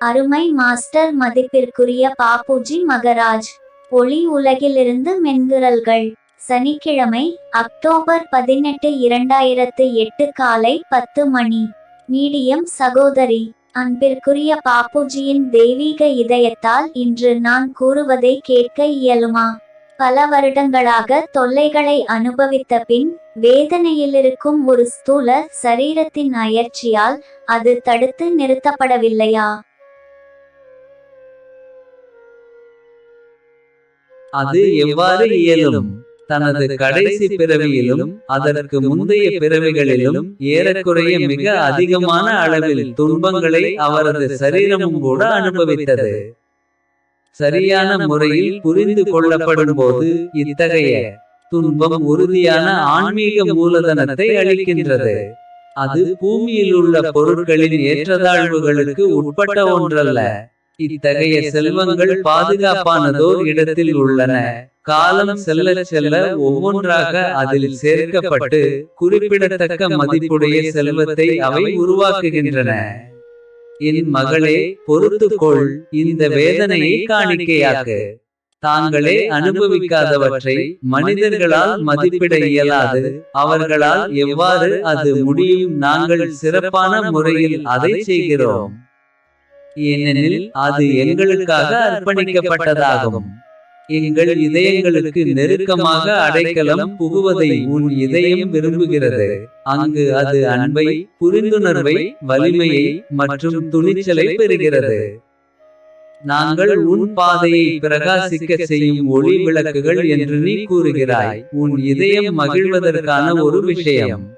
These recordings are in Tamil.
அருமை மாஸ்டர் மதிப்பிற்குரிய பாப்புஜி மகராஜ். ஒளி உலகிலிருந்து மென்குரல்கள் சனிக்கிழமை அக்டோபர் பதினெட்டு இரண்டாயிரத்து எட்டு காலை பத்து மணி. மீடியம் சகோதரி அன்பிற்குரிய பாப்புஜியின் தெய்வீக இதயத்தால் இன்று நான் கூறுவதை கேட்க இயலுமா? பல வருடங்களாக தொல்லைகளை அனுபவித்த பின் வேதனையிலிருக்கும் ஒரு ஸ்தூல சரீரத்தின் அயற்சியால் அது தடுத்து நிறுத்தப்படவில்லையா? அது எவ்வாறு இயலும்? தனது கடைசி பிறவியிலும் அதற்கு முந்தைய பிறவிகளிலும் ஏறக்குறைய மிக அதிகமான அளவில் துன்பங்களை அவரது சரீரமும் கூட அனுபவித்தது. சரியான முறையில் புரிந்து கொள்ளப்படும் போது இத்தகைய துன்பம் உறுதியான ஆன்மீக மூலதனத்தை அளிக்கின்றது. அது பூமியில் உள்ள பொருட்களின் ஏற்றதாழ்வுகளுக்கு உட்பட்ட ஒன்றல்ல. இத்தகைய செல்வங்கள் பாதுகாப்பானதோர் இடத்தில் உள்ளன. காலம் செல்ல செல்ல ஒவ்வொன்றாக அதில் சேர்க்கப்பட்டு குறிப்பிடத்தக்க மதிப்புடைய செல்வத்தை அவை உருவாக்குகின்றன. என் மகளே பொறுத்துக்கொள் இந்த வேதனையை காணிக்கையாக்கு. தாங்களே அனுபவிக்காதவற்றை மனிதர்களால் மதிப்பிட இயலாது. அவர்களால் எவ்வாறு அது முடியும்? நாங்கள் சிறப்பான முறையில் அதை செய்கிறோம். ஏனெனில் அது எங்களுக்காக அர்ப்பணிக்கப்பட்டதாகும். எங்கள் இதயங்களுக்கு நெருக்கமாக அடைக்கலம் புகுவதை உன் இதயம் விரும்புகிறது. அங்கு அது அன்பை புரிந்துணர்வை வலிமையை மற்றும் துணிச்சலை பெறுகிறது. நாங்கள் உன் பாதையை பிரகாசிக்க செய்யும் ஒளி விளக்குகள் என்று நீ கூறுகிறாய். உன் இதயம் மகிழ்வதற்கான ஒரு விஷயம்.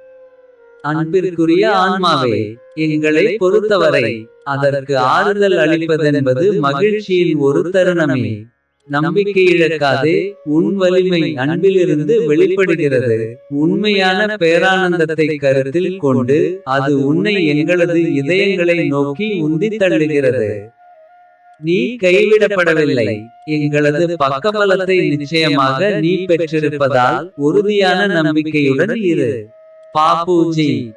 அன்பிற்குரிய ஆன்மாவே எங்களை பொறுத்தவரை அதற்கு ஆறுதல் அளிப்பதென்பது மகிழ்ச்சியின் ஒரு தருணமே. நம்பிக்கை இழக்காதே உன் வலிமை அன்பிலிருந்து வெளிப்படுகிறது. உண்மையான பேரானந்தத்தை கருத்தில் கொண்டு அது உன்னை எங்களது இதயங்களை நோக்கி உந்தித் தள்ளுகிறது. நீ கைவிடப்படவில்லை. எங்களது பக்கபலத்தை நிச்சயமாக நீ பெற்றிருப்பதால் உறுதியான நம்பிக்கையுடன் இரு. பாப்புஜி.